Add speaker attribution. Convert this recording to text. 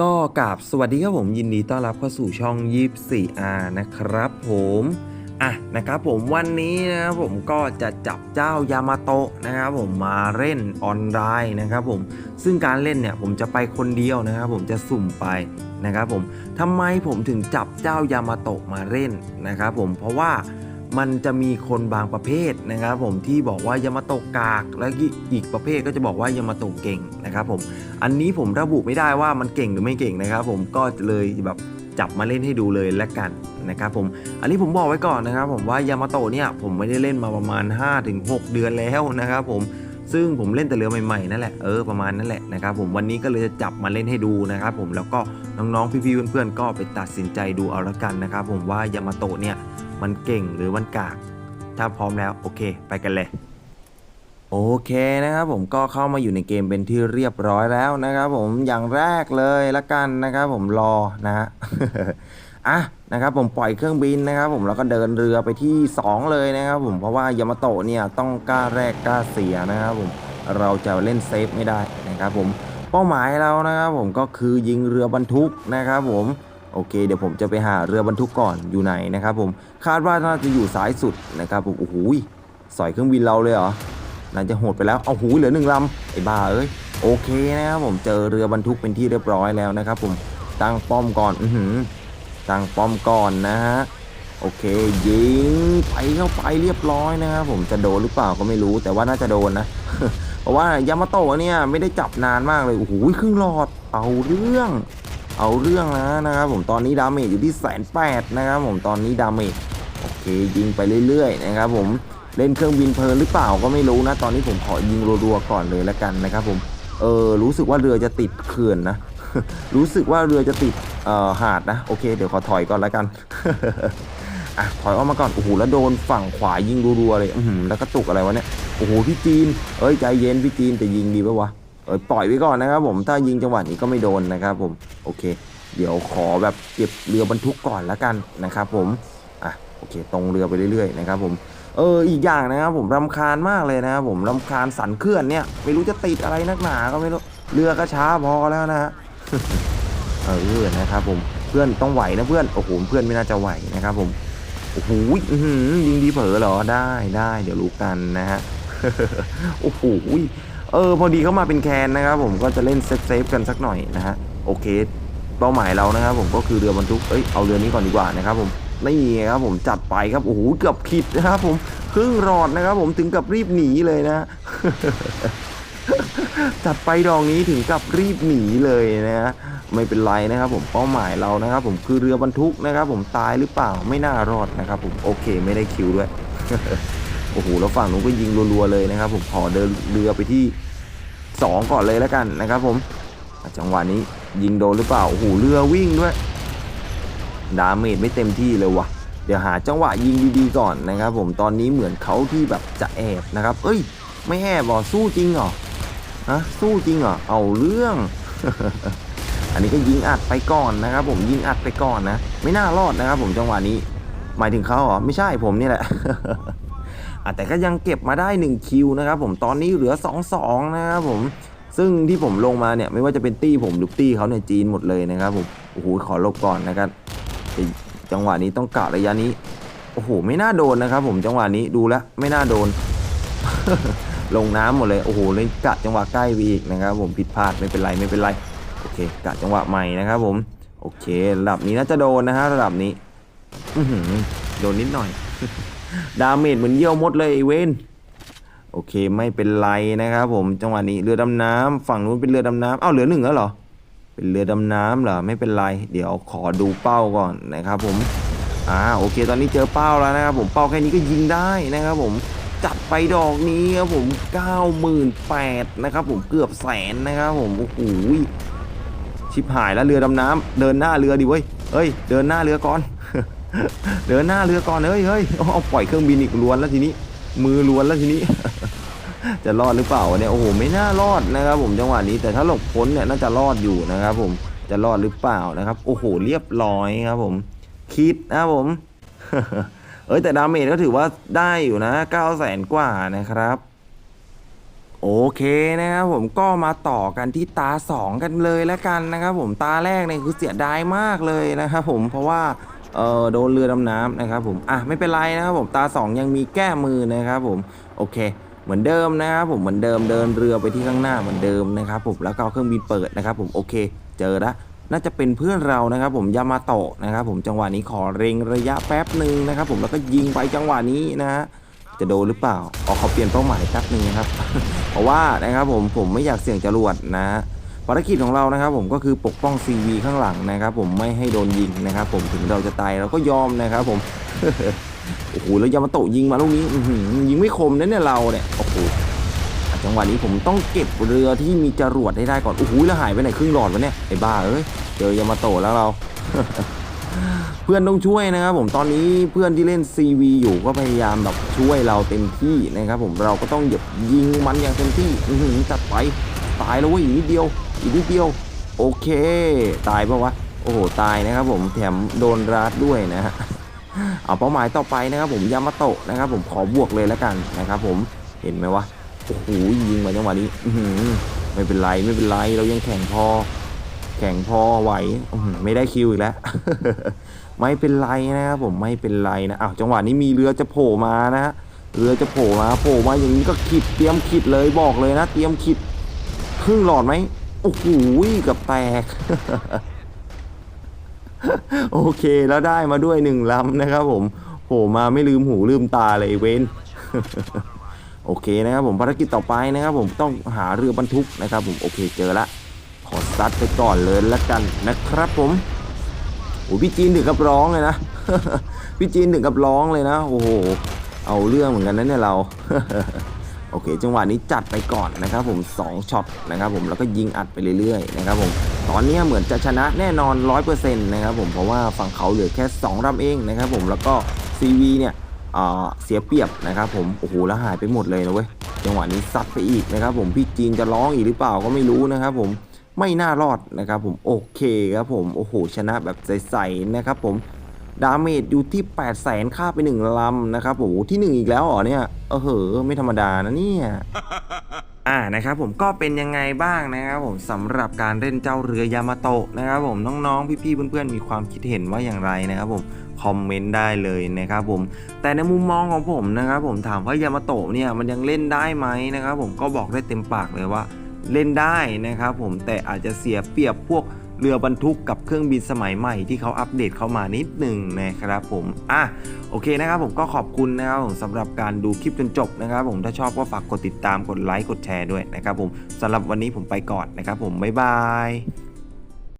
Speaker 1: ก็กราบสวัสดีครับผมยินดีต้อนรับเข้าสู่ช่อง 24R นะครับผมอะนะครับผมวันนี้นะครับผมก็จะจับเจ้ายามาโตะนะครับผมมาเล่นออนไลน์นะครับผมซึ่งการเล่นเนี่ยผมจะไปคนเดียวนะครับผมจะสุ่มไปนะครับผมทำไมผมถึงจับเจ้ายามาโตะมาเล่นนะครับผมเพราะว่า มันจะมีคนบางประเภทนะครับผมที่บอกว่ายามาโตกากและอีกประเภทก็จะบอกว่ายามาโตเก่งนะครับผมอันนี้ผมระบุไม่ได้ว่ามันเก่งหรือไม่เก่งนะครับ ผมก็เลยแบบจับมาเล่นให้ดูเลยละกันนะครับผมอันนี้ผมบอกไว้ก่อนนะครับ ผมว่ายามาโตเนี่ยผมไม่ได้เล่นมาประมาณ 5-6 เดือนแล้วนะครับผมซึ่งผมเล่นแต่เรือใหม่ๆนั่นแหละเออประมาณนั่นแหละนะครับผมวันนี้ก็เลยจะจับมาเล่นให้ดูนะครับผมแล้วก็น้องๆพี่ๆเพื่อนๆก็ไปตัดสินใจดูเอาละกันนะครับผมว่ายามาโตเนี่ย มันเก่งหรือมันกาก ถ้าพร้อมแล้วโอเค ไปกันเลย โอเคนะครับผมก็เข้ามาอยู่ในเกมเป็นที่เรียบร้อยแล้วนะครับผมอย่างแรกเลยละกันนะครับผมรอนะฮะอะนะครับผมปล่อยเครื่องบินนะครับผมแล้วก็เดินเรือไปที่ 2 เลยนะครับผมเพราะว่ายามาโตะเนี่ยต้องกล้าแรกกล้าเสียนะครับผมเราจะเล่นเซฟไม่ได้นะครับผมเป้าหมายเรานะครับผมก็คือยิงเรือบรรทุกนะครับผม โอเค เดี๋ยวผมจะไปหาเรือบรรทุกก่อนอยู่ไหนนะครับผมคาดว่าน่าจะอยู่ซ้ายสุดนะครับผมโอ้โหสอยเครื่องบินเราเลยเหรอน่าจะโหดไปแล้วเอาหูเหลือหนึ่งลำไอ้บ้าเอ้ยโอเคนะครับผมเจอเรือบรรทุกเป็นที่เรียบร้อยแล้วนะครับผมตั้งป้อมก่อนอือหือตั้งป้อมก่อนนะฮะโอเคยิงไปเข้าไปเรียบร้อยนะครับผมจะโดนหรือเปล่าก็ไม่รู้แต่ว่าน่าจะโดนนะเพราะว่ายามาโตะเนี่ยไม่ได้จับนานมากเลยโอ้โหครึ่งหลอดเอาเรื่อง เอาเรื่องนะนะครับผมตอนนี้ดาเมจอยู่ที่แสนแปดนะครับผมตอนนี้ดาเมจโอเคยิงไปเรื่อยๆนะครับผมเล่นเครื่องบินเพลินหรือเปล่าก็ไม่รู้นะ ตอนนี้ผมขอยิงรัวๆก่อนเลยแล้วกันนะครับผมเออรู้สึกว่าเรือจะติดเขื่อนนะ รู้สึกว่าเรือจะติดเอ่อหาดนะโอเคเดี๋ยวขอถอยก่อนแล้วกันอะถอยออกมาก่อนโอ้โหแล้วโดนฝั่งขวายิงรัวๆเลยอือหือแล้วกระตุกอะไรวะเนี่ยโอ้โหพี่จีนเอ้ยใจเย็นพี่จีนแต่ยิงดีปะวะ ปล่อยไว้ก่อนนะครับผมถ้ายิงจังหวะนี้ก็ไม่โดนนะครับผมโอเค เดี๋ยวขอแบบเก็บเรือบรรทุกก่อนแล้วกันนะครับผมอะโอเค ตรงเรือไปเรื่อยๆนะครับผมเอออีกอย่างนะครับผมรำคาญมากเลยนะครับผมรำคาญสันเคลื่อนเนี่ยไม่รู้จะติดอะไรนักหนาก็ไม่รู้เรือก็ช้าพอแล้วนะฮะเออนะครับผมเพื่อนต้องไหวนะเพื่อนโอ้โหเพื่อนไม่น่าจะไหวนะครับผมโอ้โหยิงดีเผลอเหรอได้ได้เดี๋ยวรู้กันนะฮะโอ้โห เออพอดีเข้ามาเป็นแคนนะครับผมก็จะเล่นเซฟเซฟกันสักหน่อยนะฮะโอเค เป้าหมายเรานะครับผมก็คือเรือบรรทุกเอ้ยเอาเรือนี้ก่อนดีกว่านะครับผมนี่ครับผมจัดไปครับโอ้โหเกือบขิดนะครับผมครึ่งรอดนะครับผมถึงกับรีบหนีเลยนะจัดไปดอกนี้ถึงกับรีบหนีเลยนะฮะไม่เป็นไรนะครับผมเป้าหมายเรานะครับผมคือเรือบรรทุกนะครับผมตายหรือเปล่าไม่น่ารอดนะครับผมโอเคไม่ได้คิวด้วยโอ้โหแล้วฝั่งนู้นก็ยิงรัวๆเลยนะครับผมขอเดินเรือไปที่ 2 ก่อนเลยแล้วกันนะครับผมจังหวะนี้ยิงโดนหรือเปล่าโอ้โหเรือวิ่งด้วยดาเมจไม่เต็มที่เลยวะเดี๋ยวหาจังหวะยิงดีๆก่อนนะครับ ผมตอนนี้เหมือนเขาที่แบบจะแอบนะครับ เอ้ย ไม่แอบหรอสู้จริงเหรอฮะสู้จริงเหรอเอาเรื่อง อันนี้ก็ยิงอัดไปก่อนนะครับ ผมยิงอัดไปก่อนนะ ไม่น่ารอดนะครับ ผมจังหวะนี้ หมายถึงเขาเหรอไม่ใช่ผมนี่แหละ แต่ก็ยังเก็บมาได้ 1 คิวนะครับผมตอนนี้เหลือ 2-2 นะครับผมซึ่งที่ผมลงมาเนี่ยไม่ว่าจะเป็นตี้ผมหรือตี้เขาเนี่ยจีนหมดเลยนะครับผมโอ้โหขอลบก่อนนะครับจังหวะนี้ต้องกะระยะนี้โอ้โหไม่น่าโดนนะครับ ผมจังหวะนี้ดูแล้วไม่น่าโดน ลงน้ำหมดเลยโอ้โหเลยกะจังหวะใกล้ไปอีกนะครับ ผมผิดพลาดไม่เป็นไรไม่เป็นไรโอเคกะจังหวะใหม่นะครับ ผมโอเค ระดับนี้น่าจะโดนนะฮะระดับนี้อืโดนนิดหน่อย ดาเมจเหมือนเยี่ยวมดเลยไอเวนโอเคไม่เป็นไรนะครับผมจังหวะนี้เรือดำน้ำฝั่งนู้นเป็นเรือดำน้ำอ้าวเหลือหนึ่งแล้วเหรอเป็นเรือดำน้ำเหรอไม่เป็นไร เดี๋ยวขอดูเป้าก่อนนะครับผมอ่าโอเค ตอนนี้เจอเป้าแล้วนะครับผมเป้าแค่นี้ก็ยิงได้นะครับผมจัดไปดอกนี้ครับผม 98,000นะครับผมเกือบแสนนะครับผมโอ้โหชิบหายแล้วเรือดำน้ำเดินหน้าเรือดิเว้ยเฮ้ย เดินหน้าเรือก่อน เดินหน้าเรือก่อนเฮ้ยเฮ้ยเอาปล่อยเครื่องบินอีกล้วนแล้วทีนี้ มือล้วนแล้วทีนี้ จะรอดหรือเปล่าเนี่ยโอ้โหไม่น่ารอดนะครับ ผมจังหวะนี้แต่ถ้าหลบพ้นเนี่ยน่าจะรอดอยู่นะครับ ผมจะรอดหรือเปล่านะครับ โอ้โหเรียบร้อยครับ ผม คิดนะผม เอ้ยแต่ดาเมจก็ถือว่าได้อยู่นะ9 0 0แสนกว่านะครับโอเคนะครับผมก็มาต่อกันที่ตา 2 กันเลยแล้วกันนะครับผมตาแรกเนี่ยคือเสียดายมากเลยนะครับผมเพราะว่า เออโดนเรือดำน้ำนะครับผมอะไม่เป็นไรนะครับผมตา 2 ยังมีแก้มือนะครับผมโอเค เหมือนเดิมนะครับผมเหมือนเดิมเดินเรือไปที่ข้างหน้าเหมือนเดิมนะครับผมแล้วก็เอาเครื่องบินเปิดนะครับผมโอเค เจอละน่าจะเป็นเพื่อนเรานะครับ ผมยามาโตะนะครับผมจังหวะนี้ขอเร็งระยะแป๊บหนึ่งนะครับผมแล้วก็ยิงไปจังหวะนี้นะฮะจะโดนหรือเปล่าออขอเปลี่ยนเป้าหมายแป๊บหนึ่งนะครับ เพราะว่านะครับผมผมไม่อยากเสี่ยงจรวดนะ ภารกิจของเรานะครับผมก็คือปกป้อง CV ข้างหลังนะครับ ผมไม่ให้โดนยิงนะครับ ผมถึงเราจะตายเราก็ยอมนะครับ ผมโอ้โหแล้วยามาโตยิงมาลูกนี้ยิงไม่คมนะเนี่ยเราเนี่ยโอ้โหจังหวะนี้ผมต้องเก็บเรือที่มีจรวดให้ได้ก่อนโอ้โหแล้วหายไปไหนครึ่งหลอดวะเนี่ยไอ้บ้าเอ้ยเจอยามาโตแล้วเรา เพื่อนต้องช่วยนะครับ ผมตอนนี้เพื่อนที่เล่น CV อยู่ก็พยายามแบบช่วยเราเต็มที่นะครับ ผมเราก็ต้องหยบยิงมันอย่างเต็มที่จัดไปตายแล้วเว้ยนิดเดียว อีกนิดเดียว โอเค ตายปะวะ โอ้โห ตายนะครับผม แถมโดนรัดด้วยนะฮะ เอาเป้าหมายต่อไปนะครับผม ยามาโตะนะครับผม ขอบวกเลยแล้วกันนะครับผม เห็นไหมวะ โอ้โห ยิงมาจังหวะนี้ อืไม่เป็นไร ไม่เป็นไร เรายังแข่งพอ แข่งพอไหวอไม่ได้คิวอีกแล้ว ไม่เป็นไรนะครับผม ไม่เป็นไรนะอ้าวจังหวะนี้มีเรือจะโผล่มานะฮะ เรือจะโผล่มา โผล่มาอย่างนี้ก็ขิด เตรียมขิดเลย บอกเลยนะ เตรียมขิดครึ่งหลอดไหม โอ้โหกับแตก โอเคแล้วได้มาด้วยหนึ่งลำนะครับผมโผล่มาไม่ลืมหูลืมตาเลยเว้น โอเคนะครับผมภารกิจต่อไปนะครับ ผมต้องหาเรือบรรทุกนะครับ ผมโอเคเจอละขอซัดไปก่อนเลยละกันนะครับ ผมโอ้พี่จีนถึงกับร้องเลยนะพี่จีนถึงกับร้องเลยนะ โอ้โหเอาเรื่องเหมือนกันนะเนี่ยเรา โอเค จังหวะนี้จัดไปก่อนนะครับผม2ช็อตนะครับผมแล้วก็ยิงอัดไปเรื่อยๆนะครับผมตอนนี้เหมือนจะชนะแน่นอน 100%นะครับผมเพราะว่าฝั่งเขาเหลือแค่2ลำเองนะครับผมแล้วก็ CV เนี่ยเอ่อเสียเปรียบนะครับผมโอ้โหแล้วหายไปหมดเลยนะเว้ยจังหวะนี้ซัดไปอีกนะครับผมพี่จีนจะร้องอีกหรือเปล่าก็ไม่รู้นะครับผมไม่น่ารอดนะครับผมโอเคครับผมโอ้โหชนะแบบใสๆนะครับผม ดาเมจอยู่ที่ 8 0 0แสนค่าไป1ลำนะครับโอ้โหที่ 1 อีกแล้วเหรอเนี่ยเออเหอไม่ธรรมดานะเนี่ยอ่านะครับผมก็เป็นยังไงบ้างนะครับผมสำหรับการเล่นเจ้าเรือยามาโตะนะครับผมน้องๆ พี่ๆเพื่อนๆมีความคิดเห็นว่าอย่างไรนะครับผมคอมเมนต์ได้เลยนะครับผมแต่ในมุมมองของผมนะครับผมถามว่ายามาโตะเนี่ยมันยังเล่นได้ไหมนะครับผมก็บอกได้เต็มปากเลยว่าเล่นได้นะครับผมแต่อาจจะเสียเปรียบพวก เรือบรรทุกกับเครื่องบินสมัยใหม่ที่เขาอัปเดตเข้ามานิดหนึ่งนะครับผมอะโอเคนะครับผมก็ขอบคุณนะครับผมสำหรับการดูคลิปจนจบนะครับผมถ้าชอบก็ฝากกดติดตามกดไลค์กดแชร์ด้วยนะครับผมสำหรับวันนี้ผมไปก่อนนะครับผมบ๊ายบาย